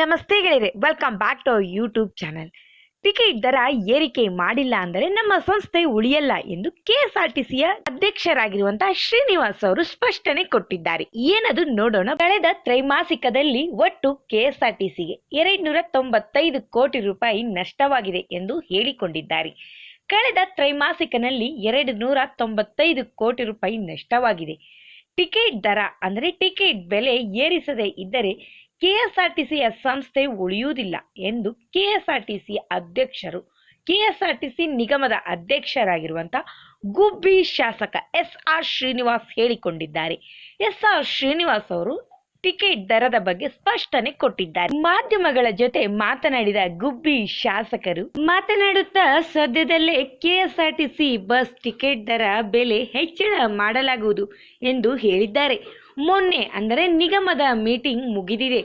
ನಮಸ್ತೆ ಗೆಳೆಯರೆ welcome back to YouTube channel ticket ದರ ಏರಿಕೆ ಮಾಡಿಲ್ಲ ಅಂದರೆ ನಮ್ಮ ಸಂಸ್ಥೆ ಉಳಿಯಲ್ಲ ಎಂದು ಕೆಎಸ್ಆರ್ಟಿಸಿಯ ಅಧ್ಯಕ್ಷರಾಗಿರುವಂತಹ ಶ್ರೀನಿವಾಸ್ ಅವರು ಸ್ಪಷ್ಟನೆ ಕೊಟ್ಟಿದ್ದಾರೆ. ಏನದು ನೋಡೋಣ. ಕಳೆದ ತ್ರೈಮಾಸಿಕದಲ್ಲಿ ಒಟ್ಟು ಕೆಎಸ್ಆರ್ಟಿಸಿಗೆ ಎರಡ್ ನೂರ ತೊಂಬತ್ತೈದು ಕೋಟಿ ರೂಪಾಯಿ ನಷ್ಟವಾಗಿದೆ ಎಂದು ಹೇಳಿಕೊಂಡಿದ್ದಾರೆ. ಕಳೆದ ತ್ರೈಮಾಸಿಕನಲ್ಲಿ ಎರಡು ನೂರ ತೊಂಬತ್ತೈದು ಕೋಟಿ ರೂಪಾಯಿ ನಷ್ಟವಾಗಿದೆ. ಟಿಕೆಟ್ ದರ ಅಂದರೆ ಟಿಕೆಟ್ ಬೆಲೆ ಏರಿಸದೇ ಇದ್ದರೆ ಕೆಎಸ್ಆರ್ಟಿಸಿಯ ಸಂಸ್ಥೆ ಉಳಿಯುವುದಿಲ್ಲ ಎಂದು ಕೆಎಸ್ಆರ್ಟಿಸಿ ಅಧ್ಯಕ್ಷರು, ಕೆಎಸ್ಆರ್ಟಿಸಿ ನಿಗಮದ ಅಧ್ಯಕ್ಷರಾಗಿರುವಂಥ ಗುಬ್ಬಿ ಶಾಸಕ ಎಸ್ ಆರ್ ಶ್ರೀನಿವಾಸ್ ಹೇಳಿಕೊಂಡಿದ್ದಾರೆ. ಎಸ್ ಆರ್ ಶ್ರೀನಿವಾಸ್ ಅವರು ಟಿಕೆಟ್ ದರದ ಬಗ್ಗೆ ಸ್ಪಷ್ಟನೆ ಕೊಟ್ಟಿದ್ದಾರೆ. ಮಾಧ್ಯಮಗಳ ಜೊತೆ ಮಾತನಾಡಿದ ಗುಬ್ಬಿ ಶಾಸಕರು, ಮಾತನಾಡುತ್ತಾ ಸದ್ಯದಲ್ಲೇ ಕೆಎಸ್ಆರ್ಟಿಸಿ ಬಸ್ ಟಿಕೆಟ್ ದರ ಬೆಲೆ ಹೆಚ್ಚಳ ಮಾಡಲಾಗುವುದು ಎಂದು ಹೇಳಿದ್ದಾರೆ. ಮೊನ್ನೆ ಅಂದರೆ ನಿಗಮದ ಮೀಟಿಂಗ್ ಮುಗಿದಿದೆ.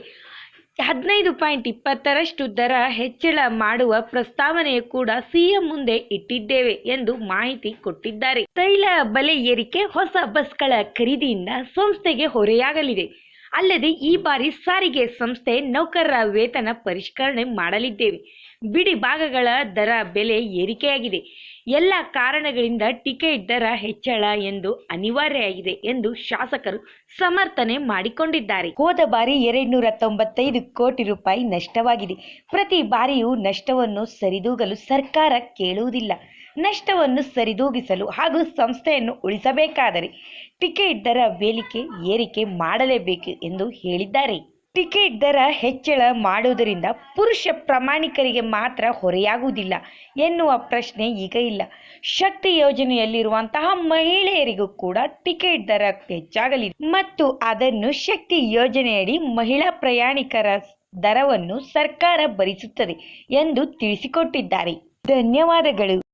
ಹದಿನೈದು ಪಾಯಿಂಟ್ ಇಪ್ಪತ್ತರಷ್ಟು ದರ ಹೆಚ್ಚಳ ಮಾಡುವ ಪ್ರಸ್ತಾವನೆ ಕೂಡ ಸಿಎಂ ಮುಂದೆ ಇಟ್ಟಿದ್ದೇವೆ ಎಂದು ಮಾಹಿತಿ ಕೊಟ್ಟಿದ್ದಾರೆ. ತೈಲ ಬೆಲೆ ಏರಿಕೆ ಹೊಸ ಬಸ್ಗಳ ಖರೀದಿಯಿಂದ ಸಂಸ್ಥೆಗೆ ಹೊರೆಯಾಗಲಿದೆ. ಅಲ್ಲದೆ ಈ ಬಾರಿ ಸಾರಿಗೆ ಸಂಸ್ಥೆ ನೌಕರರ ವೇತನ ಪರಿಷ್ಕರಣೆ ಮಾಡಲಿದ್ದೇವೆ. ಬಿಡಿ ಭಾಗಗಳ ದರ ಬೆಲೆ ಏರಿಕೆಯಾಗಿದೆ. ಎಲ್ಲ ಕಾರಣಗಳಿಂದ ಟಿಕೆಟ್ ದರ ಹೆಚ್ಚಳ ಎಂದು ಅನಿವಾರ್ಯವಾಗಿದೆ ಎಂದು ಶಾಸಕರು ಸಮರ್ಥನೆ ಮಾಡಿಕೊಂಡಿದ್ದಾರೆ. ಹೋದ ಬಾರಿ ಎರಡ್ನೂರ ತೊಂಬತ್ತೈದು ಕೋಟಿ ರೂಪಾಯಿ ನಷ್ಟವಾಗಿದೆ. ಪ್ರತಿ ಬಾರಿಯೂ ನಷ್ಟವನ್ನು ಸರಿದೂಗಲು ಸರ್ಕಾರ ಕೇಳುವುದಿಲ್ಲ. ನಷ್ಟವನ್ನು ಸರಿದೂಗಿಸಲು ಹಾಗೂ ಸಂಸ್ಥೆಯನ್ನು ಉಳಿಸಬೇಕಾದರೆ ಟಿಕೆಟ್ ದರ ಬೇಲಿಕೆ, ಏರಿಕೆ ಮಾಡಲೇಬೇಕು ಎಂದು ಹೇಳಿದ್ದಾರೆ. ಟಿಕೆಟ್ ದರ ಹೆಚ್ಚಳ ಮಾಡುವುದರಿಂದ ಪುರುಷ ಪ್ರಮಾಣಿಕರಿಗೆ ಮಾತ್ರ ಹೊರೆಯಾಗುವುದಿಲ್ಲ ಎನ್ನುವ ಪ್ರಶ್ನೆ ಈಗ ಇಲ್ಲ. ಶಕ್ತಿ ಯೋಜನೆಯಲ್ಲಿರುವಂತಹ ಮಹಿಳೆಯರಿಗೂ ಕೂಡ ಟಿಕೆಟ್ ದರ ಹೆಚ್ಚಾಗಲಿದೆ ಮತ್ತು ಅದನ್ನು ಶಕ್ತಿ ಯೋಜನೆಯಡಿ ಮಹಿಳಾ ಪ್ರಯಾಣಿಕರ ದರವನ್ನು ಸರ್ಕಾರ ಭರಿಸುತ್ತದೆ ಎಂದು ತಿಳಿಸಿಕೊಟ್ಟಿದ್ದಾರೆ. ಧನ್ಯವಾದಗಳು.